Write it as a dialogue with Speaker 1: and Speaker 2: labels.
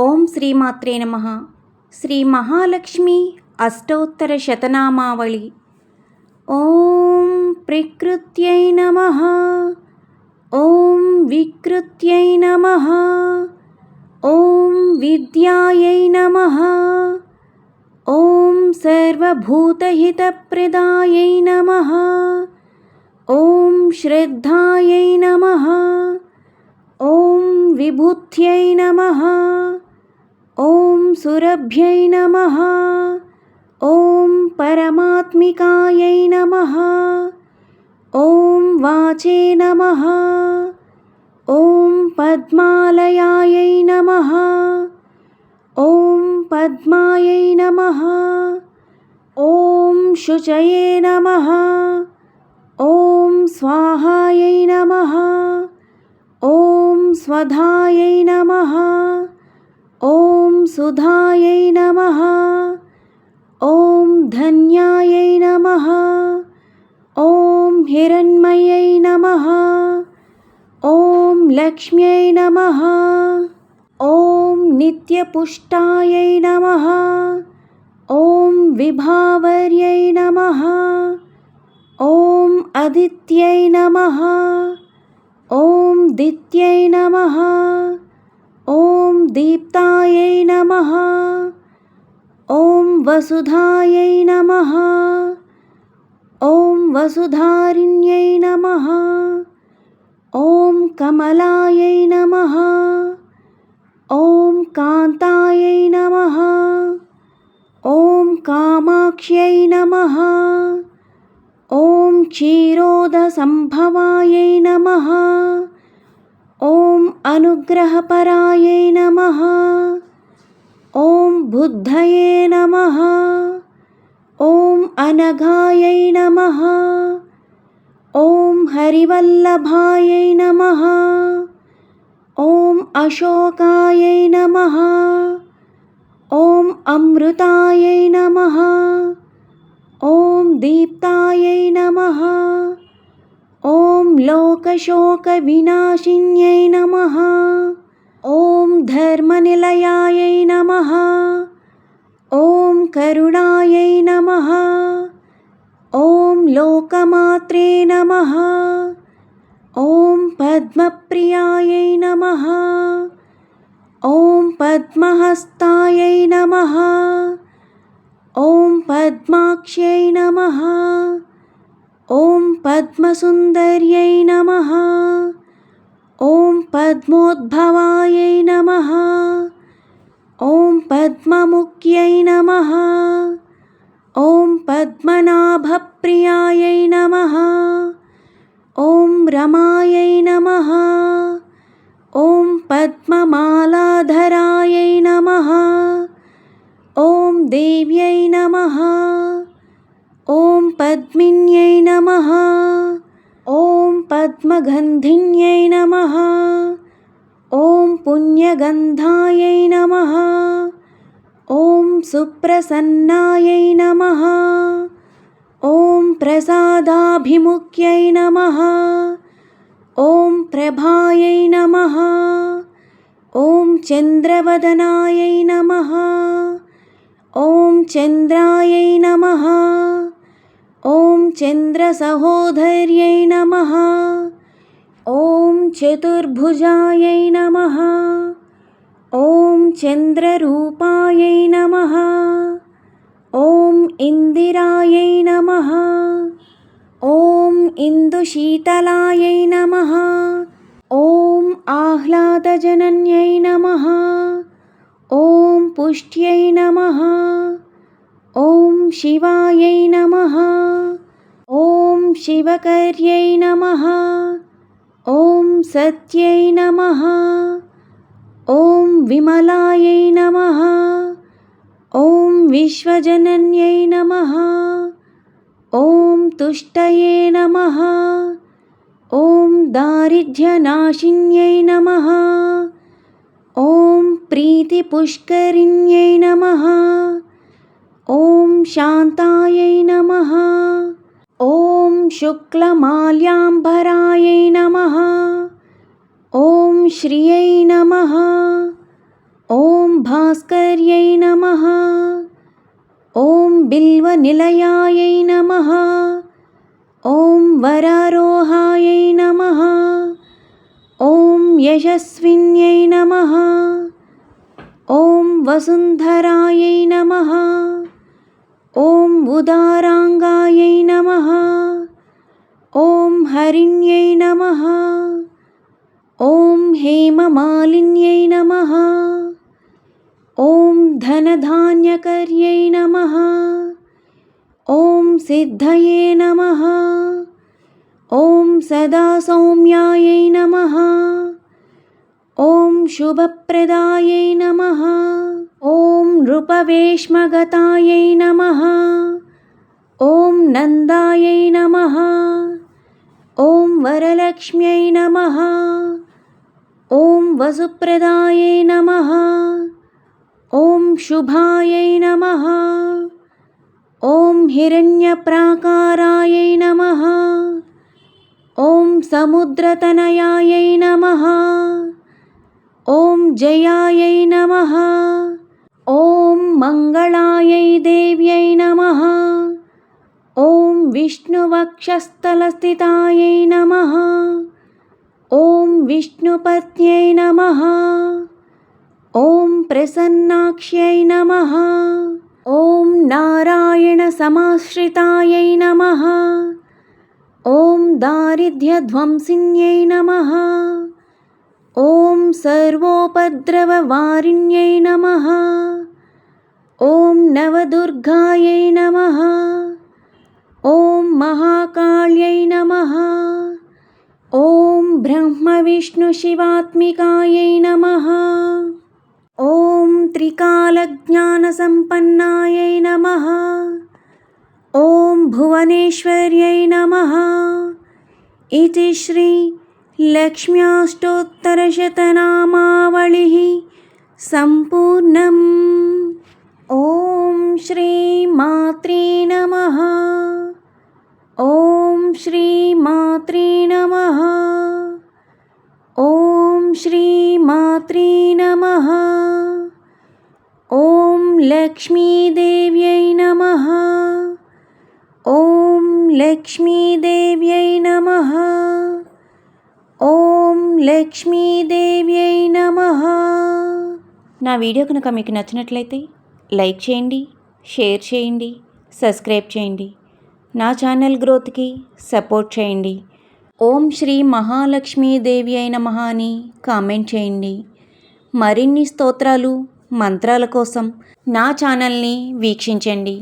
Speaker 1: ॐ श्रीमात्रे नमः। श्रीमहालक्ष्मी अष्टोत्तरशतनामावळी। ॐ प्रकृत्यै नमः। ॐ विकृत्यै नमः। ॐ विद्याय नमः। ॐ सर्वभूतहितप्रदाय नमः। ॐ श्रद्धायै नमः। ॐ विभुत्यै नमः। सुरभ्यै नमः। ॐ परमात्मिकायै नमः। ॐ वाचे नमः। ॐ पद्मालयायै नमः। ॐ पद्मायै नमः। ॐ शुचये नमः। ॐ स्वाहायै नमः। ॐ स्वधायै नमः। ॐ सुधायै नमः। ॐ धन्यायै नमः। ॐ हिरण्मयै नमः। ॐ लक्ष्म्यै नमः। ॐ नित्यपुष्टायै नमः। ॐ विभावर्यै नमः। ॐ अदित्यै नमः। ॐ दित्यै नमः ॐ दीप्तायै नमः। ॐ वसुधायै नमः। ॐ वसुधारिण्यै नमः। ॐ कमलायै नमः। ॐ कान्तायै नमः। ॐ कामाक्ष्यै नमः। ॐ क्षीरोदसम्भवायै नमः ॐ अनुग्रहपरायै नमः। ॐ बुद्धये नमः। ॐ अनघायै नमः। ॐ हरिवल्लभायै नमः। ॐ अशोकायै नमः। ॐ अमृतायै नमः। ॐ दीप्तायै नमः ॐ लोकशोकविनाशिन्यै नमः। ॐ धर्मनिलयायै नमः। ॐ करुणायै नमः। ॐ लोकमात्रे नमः। ॐ पद्मप्रियायै नमः। ॐ पद्महस्तायै नमः। ॐ पद्माक्ष्यै नमः ॐ पद्मसुन्दर्यै नमः। ॐ पद्मोद्भवायै नमः। ॐ पद्ममुख्यै नमः। ॐ पद्मनाभप्रियायै नमः। ॐ रमायै नमः। ॐ पद्ममालाधरायै नमः। ॐ देव्यै नमः ॐ पद्मिन्यै नमः। ॐ पद्मगन्धिन्यै नमः। ॐ पुण्यगन्धायै नमः। ॐ सुप्रसन्नायै नमः। ॐ प्रसादाभिमुख्यै नमः। ॐ प्रभायै नमः। ॐ चन्द्रवदनायै नमः चन्द्रायै नमः। ॐ चन्द्रसहोदर्यै नमः। ॐ चतुर्भुजायै नमः। ॐ चन्द्ररूपायै नमः। ॐ इन्दिरायै नमः। ॐ इन्दुशीतलायै नमः। ॐ आह्लादजनन्यै नमः। ॐ पुष्ट्यै नमः। ॐ शिवायै नमः। ॐ शिवकर्यै नमः। ॐ सत्यै नमः। ॐ विमलायै नमः। ॐ विश्वजनन्यै नमः। ॐ तुष्टये नमः। ॐ दारिद्र्यनाशिन्यै नमः। ॐ प्रीतिपुष्करिण्यै नमः शान्तायै नमः। ॐ शुक्लमाल्याम्बरायै नमः। ॐ श्रियै नमः। ॐ भास्कर्यै नमः। ॐ बिल्वनिलयायै नमः। ॐ वरारोहायै नमः। ॐ यशस्विन्यै नमः। ॐ वसुन्धरायै नमः उदाराङ्गायै नमः। ॐ हरिण्यै नमः। ॐ हेममालिन्यै नमः। ॐ धनधान्यकर्यै नमः। ॐ सिद्धये नमः। ॐ सदा सौम्यायै नमः। ॐ शुभप्रदायै नमः। ॐ नृपवेश्मगतायै नमः ॐ नन्दायै नमः ॐ वरलक्ष्म्यै नमः ॐ वसुप्रदायै नमः ॐ शुभायै नमः ॐ हिरण्यप्राकारायै नमः ॐ समुद्रतनयायै नमः ॐ जयायै नमः ॐ मङ्गलायै देव्यै नमः ॐ विष्णुवक्षस्थलस्थितायै नमः। ॐ विष्णुपत्न्यै नमः। ॐ प्रसन्नाक्ष्यै नमः। ॐ नारायणसमाश्रितायै नमः। ॐ दारिद्र्यध्वंसिन्यै नमः। ॐ सर्वोपद्रववारिण्यै नमः। ॐ नवदुर्गायै नमः ॐ महाकाल्यै नमः ॐ ब्रह्मविष्णुशिवात्मिकायै नमः ॐ त्रिकालज्ञानसम्पन्नायै नमः ॐ भुवनेश्वर्यै नमः इति श्री लक्ष्म्याष्टोत्तरशतनामावलिः सम्पूर्णम् ॐ श्रीमात्रे नमः శ్రీమాత్రే నమ. ఓం శ్రీమాత్రే నమ. ఓం లక్ష్మీదేవ్యై నమ. ఓం లక్ష్మీదేవ్యై నమ. ఓం లక్ష్మీదేవ్యై నమ. నా వీడియో కనుక మీకు నచ్చినట్లయితే లైక్ చేయండి షేర్ చేయండి సబ్స్క్రైబ్ చేయండి. నా ఛానల్ గ్రోత్కి సపోర్ట్ చేయండి. ఓం శ్రీ మహాలక్ష్మీదేవి అయిన మహా అని కామెంట్ చేయండి. మరిన్ని స్తోత్రాలు మంత్రాల కోసం నా ఛానల్ని వీక్షించండి.